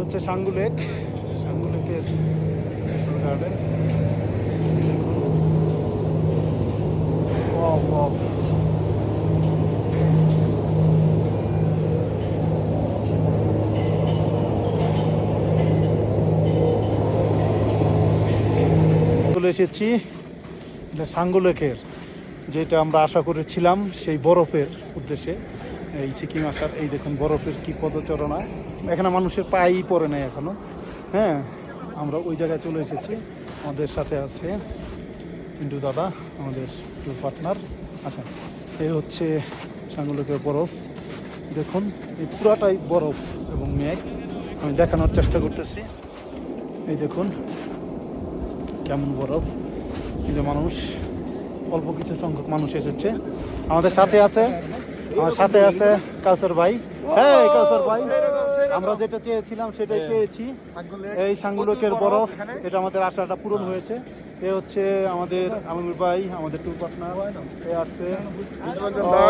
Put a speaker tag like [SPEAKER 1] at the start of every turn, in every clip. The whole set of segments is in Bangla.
[SPEAKER 1] হচ্ছে সাঙ্গু লেক। সাঙ্গু লেকের গার্ডেন চলে এসেছি এটা যেটা আমরা আশা করেছিলাম সেই বরফের উদ্দেশ্যে। এই সিকিম আসার, এই দেখুন বরফের কি পদচারণা। এখানে মানুষের পায়েই পড়ে নাই এখনও। হ্যাঁ আমরা ওই জায়গায় চলে এসেছি। আমাদের সাথে আছে পিন্টু দাদা, আমাদের টুর পার্টনার আচ্ছা এই হচ্ছে সাঙ্গু লেকের বরফ। দেখুন, এই পুরাটাই বরফ এবং মেঘ। আমি দেখানোর চেষ্টা করতেছি। এই দেখুন, কেমন বরফ। এই যে মানুষ, অল্প কিছু সংখ্যক মানুষ এসেছে। আমাদের সাথে আছে আমার সাথে আছে কাউসার ভাই হ্যাঁ কাউসার ভাই আমরা যেটা চেয়েছিলাম সেটাই পেয়েছি এই সাঙ্গুলকের বরফ এটা আমাদের আশাটা পূরণ হয়েছে এ হচ্ছে আমাদের আমির ভাই আমাদের টু পার্টনার এ আছে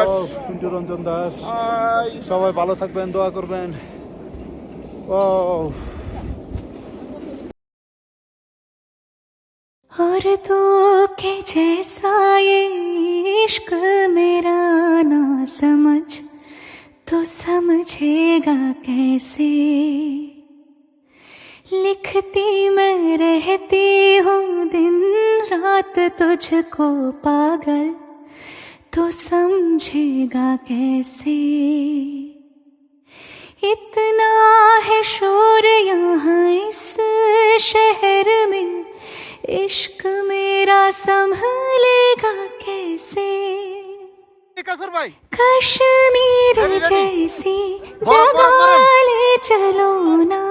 [SPEAKER 1] ও, পিন্টু রঞ্জন দাস সবাই ভালো থাকবেন দোয়া করবেন ও
[SPEAKER 2] और तो के जैसा ये समझेगा कैसे? लिखती मैं रहती हूँ दिन रात तुझको पागल। तो समझेगा कैसे? इतना है शोर यहाँ इस शहर में। इश्क मेरा संभलेगा कैसे?
[SPEAKER 1] কাউসার ভাই
[SPEAKER 2] कश्मीर
[SPEAKER 1] अरे, अरे।
[SPEAKER 2] जैसी
[SPEAKER 1] बर्फ, बर्फ,
[SPEAKER 2] जगह
[SPEAKER 1] बर्फ।
[SPEAKER 2] ले चलो ना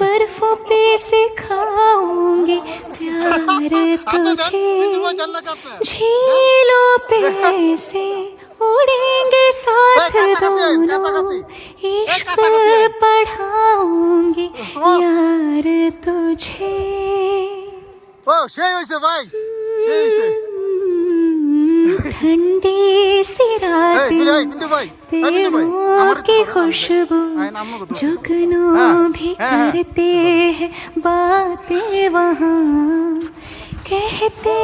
[SPEAKER 2] बर्फों पे सिखाऊंगी प्यार तुझे झीलों पे ऐसे उड़ेंगे साथ
[SPEAKER 1] कैसा कैसे, कैसा
[SPEAKER 2] दोनों
[SPEAKER 1] कैसे?
[SPEAKER 2] इश्क
[SPEAKER 1] कैसा कैसे?
[SPEAKER 2] पढ़ाऊंगी
[SPEAKER 1] हाँ।
[SPEAKER 2] यार तुझे
[SPEAKER 1] ও সেই হয়েছে ভাই সেই হয়েছে
[SPEAKER 2] ठंडी सी रात की खुशबू जुगनू भी करते हैं बातें वहाँ कहते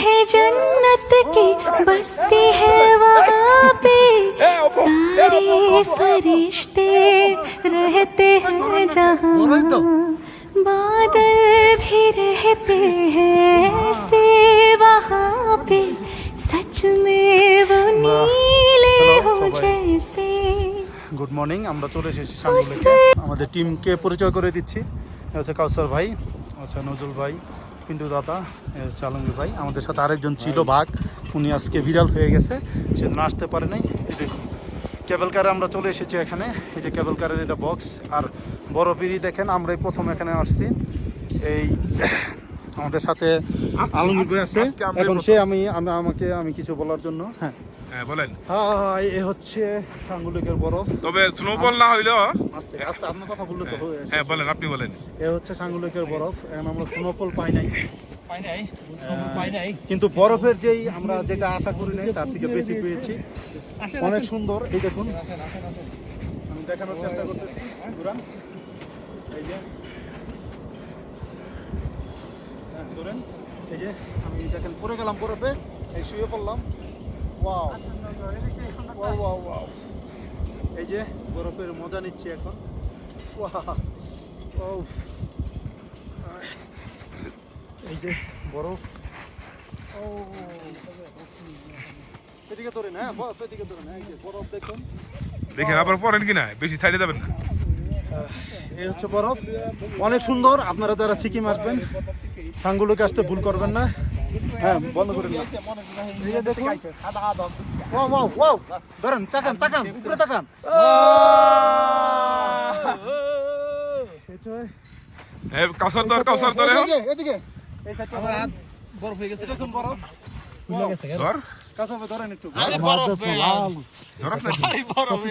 [SPEAKER 2] हैं जन्नत की बस्ती है वहाँ पे सारे फरिश्ते रहते हैं जहाँ बादल भी रहते हैं ऐसे
[SPEAKER 1] গুড মর্নিং আমরা চলে এসেছি আমাদের টিমকে পরিচয় করে দিচ্ছি। হচ্ছে কাউসার ভাই আচ্ছা নজরুল ভাই পিন্টু দাদা এ হচ্ছে আলমগীর ভাই। আমাদের সাথে আরেকজন ছিল বাঘ উনি আজকে বিড়াল হয়ে গেছে সেজন্য আসতে পারে নাই। এই দেখুন কেবল কারে আমরা চলে এসেছি এখানে। এই যে কেবল কারের এটা বক্স আর বড় পিড়ি দেখেন আমরাই প্রথম এখানে আসছি। এই আমাদের সাথে আলমগীর ভাই আছে। এখন সে আমি আমি আমাকে আমি কিছু বলার জন্য। হ্যাঁ।
[SPEAKER 3] হ্যাঁ বলেন।
[SPEAKER 1] হ্যাঁ এ হচ্ছে সাঙ্গুলিকের বরফ।
[SPEAKER 3] তবে স্নোফল না হইলেও
[SPEAKER 1] আস্তে আস্তে আপনার কথা বললে তো হ্যাঁ
[SPEAKER 3] বলেন আপনি বলেন।
[SPEAKER 1] এ হচ্ছে সাঙ্গুলিকের বরফ। এখন আমরা স্নোফল পাই নাই। কিন্তু বরফের যেই আমরা যেটা আশা করি নাই তার থেকে বেশি পেয়েছি। অনেক সুন্দর। এই দেখুন। আমি দেখানোর চেষ্টা করতেছি। এই যে। হ্যাঁ, ধরেন এই যে আমি দেখেন পরে গেলাম বরফে এই শুয়ে পড়লাম। ওয়াও ওয়াও ওয়াও ওয়াও এই যে বরফের মজা নিচ্ছি এখন। ওয়াও এই যে বরফ। ও এদিকে ধরেন হ্যাঁ এদিকে ধরেন এই যে বরফ দেখুন।
[SPEAKER 3] দেখেন আবার পড়েন কিনা? বেশি সাইডে যাবেন না।
[SPEAKER 1] এই হচ্ছে বরফ। অনেক সুন্দর। আপনারা যারা সিকিম আসবেন সাঙ্গুলোকে আসতে ভুল করবেন না। হ্যাঁ বন্ধ করেন না দেখুন। Wow, wow, wow. ধরেন তাকান তাকান উপরে তাকান।
[SPEAKER 3] হ্যাঁ কাউসার দর কাউসার দর
[SPEAKER 1] এই যে, এদিকে। এই সাইডটা ধরেন। বরফ
[SPEAKER 3] আপনি